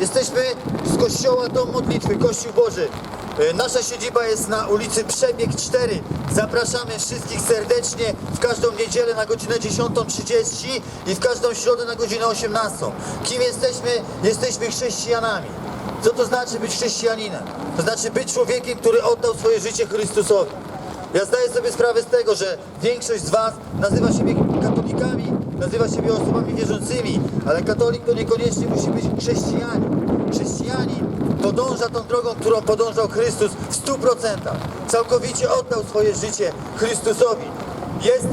Jesteśmy z kościoła Dom Modlitwy, Kościół Boży. E, Nasza siedziba jest na ulicy Przebieg 4. Zapraszamy wszystkich serdecznie w każdą niedzielę na godzinę 10.30 i w każdą środę na godzinę 18. Kim jesteśmy? Jesteśmy chrześcijanami. Co to znaczy być chrześcijaninem? To znaczy być człowiekiem, który oddał swoje życie Chrystusowi. Ja zdaję sobie sprawę z tego, że większość z Was nazywa siebie katolikami, nazywa siebie osobami wierzącymi, ale katolik to niekoniecznie musi być chrześcijanin. Chrześcijanin podąża tą drogą, którą podążał Chrystus w stu procentach. Całkowicie oddał swoje życie Chrystusowi. Jest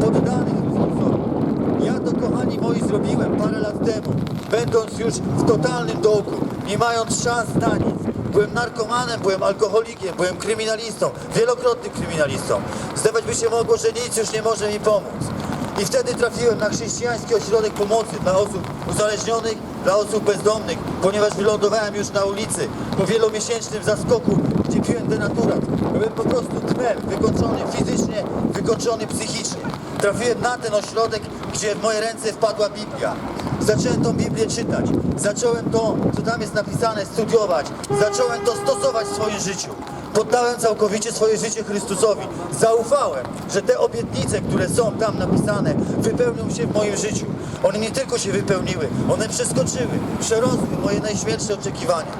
poddany Chrystusowi. Ja to, kochani moi, zrobiłem parę lat temu, będąc już w totalnym dołku, nie mając szans na nic. Byłem narkomanem, byłem alkoholikiem, byłem kryminalistą, wielokrotnym kryminalistą. Zdawać by się mogło, że nic już nie może mi pomóc. I wtedy trafiłem na chrześcijański ośrodek pomocy dla osób uzależnionych, dla osób bezdomnych, ponieważ wylądowałem już na ulicy po wielomiesięcznym zaskoku, gdzie piłem denaturat. Byłem po prostu kmel, wykończony fizycznie, wykończony psychicznie. Trafiłem na ten ośrodek, gdzie w moje ręce wpadła Biblia. Zacząłem tą Biblię czytać. Zacząłem to, co tam jest napisane, studiować. Zacząłem to stosować w swoim życiu. Poddałem całkowicie swoje życie Chrystusowi. Zaufałem, że te obietnice, które są tam napisane, wypełnią się w moim życiu. One nie tylko się wypełniły, one przeskoczyły, przerosły moje najśmielsze oczekiwania.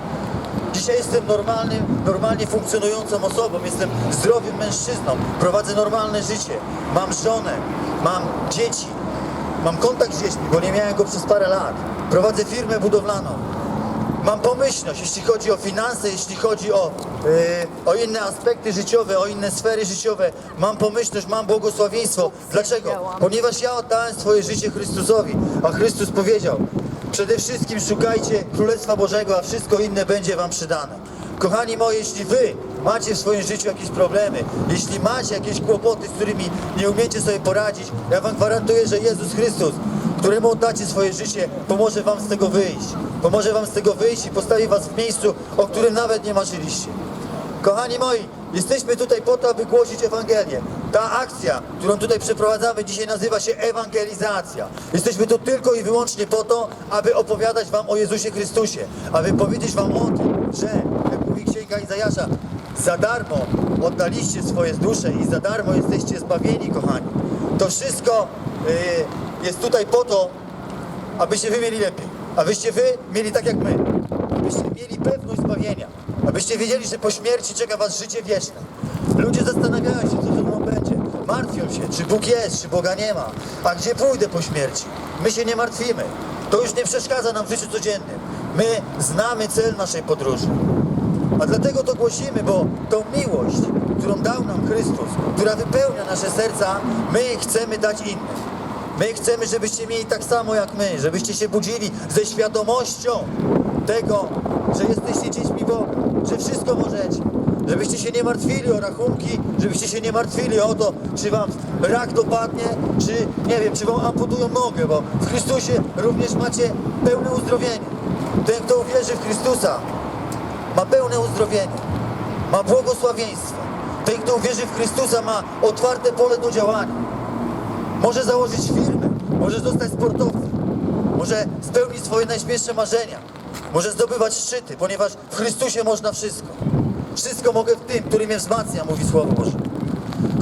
Dzisiaj jestem normalnym, normalnie funkcjonującą osobą, jestem zdrowym mężczyzną, prowadzę normalne życie, mam żonę, mam dzieci, mam kontakt z dziećmi, bo nie miałem go przez parę lat. Prowadzę firmę budowlaną. Mam pomyślność, jeśli chodzi o finanse, jeśli chodzi o, yy, o inne aspekty życiowe, o inne sfery życiowe. Mam pomyślność, mam błogosławieństwo. Dlaczego? Ponieważ ja oddałem swoje życie Chrystusowi, a Chrystus powiedział, przede wszystkim szukajcie Królestwa Bożego, a wszystko inne będzie wam przydane. Kochani moi, jeśli wy macie w swoim życiu jakieś problemy, jeśli macie jakieś kłopoty, z którymi nie umiecie sobie poradzić, ja wam gwarantuję, że Jezus Chrystus, któremu oddacie swoje życie, pomoże wam z tego wyjść. Pomoże wam z tego wyjść i postawi was w miejscu, o którym nawet nie marzyliście. Kochani moi, jesteśmy tutaj po to, aby głosić Ewangelię. Ta akcja, którą tutaj przeprowadzamy dzisiaj nazywa się ewangelizacja. Jesteśmy tu tylko i wyłącznie po to, aby opowiadać wam o Jezusie Chrystusie, aby powiedzieć wam o tym, że, jak mówi księga Izajasza, za darmo oddaliście swoje dusze i za darmo jesteście zbawieni, kochani. To wszystko jest tutaj po to, abyście wy mieli lepiej, abyście wy mieli tak jak my, abyście mieli pewność zbawienia, abyście wiedzieli, że po śmierci czeka was życie wieczne. Ludzie zastanawiają się, co ze mną będzie, martwią się, czy Bóg jest, czy Boga nie ma, a gdzie pójdę po śmierci? My się nie martwimy, to już nie przeszkadza nam w życiu codziennym. My znamy cel naszej podróży. A dlatego to głosimy, bo tą miłość, którą dał nam Chrystus, która wypełnia nasze serca, my chcemy dać innym. My chcemy, żebyście mieli tak samo jak my, żebyście się budzili ze świadomością tego, że jesteście dziećmi Boga, że wszystko możecie. Żebyście się nie martwili o rachunki, żebyście się nie martwili o to, czy wam rak dopadnie, czy nie wiem, czy wam amputują nogę, bo w Chrystusie również macie pełne uzdrowienie. Ten, kto uwierzy w Chrystusa, ma pełne uzdrowienie, ma błogosławieństwo. Ten, kto uwierzy w Chrystusa, ma otwarte pole do działania. Może założyć firmę, może zostać sportowcem, może spełnić swoje najśmielsze marzenia, może zdobywać szczyty, ponieważ w Chrystusie można wszystko. Wszystko mogę w tym, który mnie wzmacnia, mówi Słowo Boże.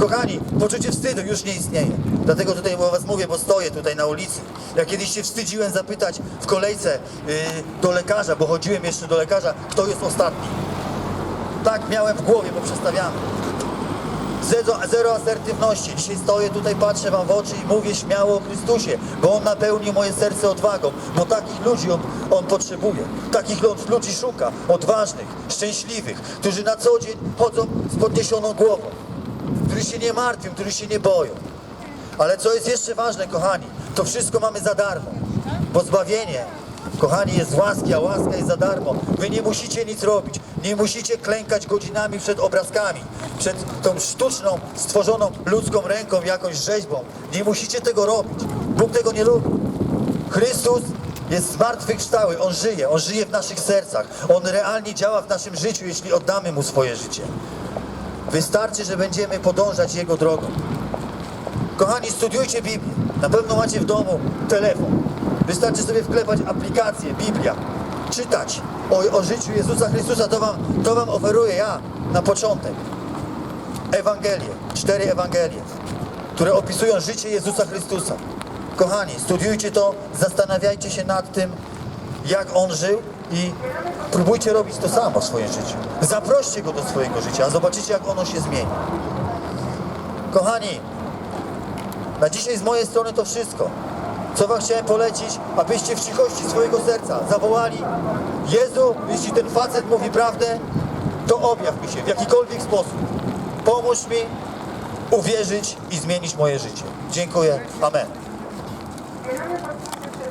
Kochani, poczucie wstydu już nie istnieje. Dlatego tutaj o was mówię, bo stoję tutaj na ulicy. Ja kiedyś się wstydziłem zapytać w kolejce yy, do lekarza, bo chodziłem jeszcze do lekarza, kto jest ostatni. Tak miałem w głowie, bo przestawiamy. Zero, zero asertywności. Dzisiaj stoję tutaj, patrzę wam w oczy i mówię śmiało o Chrystusie, bo On napełnił moje serce odwagą, bo takich ludzi On, on potrzebuje. Takich lu- ludzi szuka, odważnych, szczęśliwych, którzy na co dzień chodzą z podniesioną głową, którzy się nie martwią, którzy się nie boją. Ale co jest jeszcze ważne, kochani, to wszystko mamy za darmo, bo zbawienie, kochani, jest łaski, a łaska jest za darmo. Wy nie musicie nic robić, nie musicie klękać godzinami przed obrazkami, przed tą sztuczną, stworzoną ludzką ręką, jakąś rzeźbą. Nie musicie tego robić. Bóg tego nie lubi. Chrystus jest zmartwychwstały, On żyje, On żyje w naszych sercach. On realnie działa w naszym życiu, jeśli oddamy Mu swoje życie. Wystarczy, że będziemy podążać Jego drogą. Kochani, studiujcie Biblię. Na pewno macie w domu telefon. Wystarczy sobie wklepać aplikację Biblia czytać o, o życiu Jezusa Chrystusa, to wam, to wam oferuję ja na początek. Ewangelie, cztery Ewangelie, które opisują życie Jezusa Chrystusa. Kochani, studiujcie to, zastanawiajcie się nad tym, jak On żył i próbujcie robić to samo w swoim życiu. Zaproście Go do swojego życia, a zobaczycie, jak ono się zmieni. Kochani, na dzisiaj z mojej strony to wszystko. Co Wam chciałem polecić, abyście w cichości swojego serca zawołali Jezu, jeśli ten facet mówi prawdę, to objaw mi się w jakikolwiek sposób. Pomóż mi uwierzyć i zmienić moje życie. Dziękuję. Amen.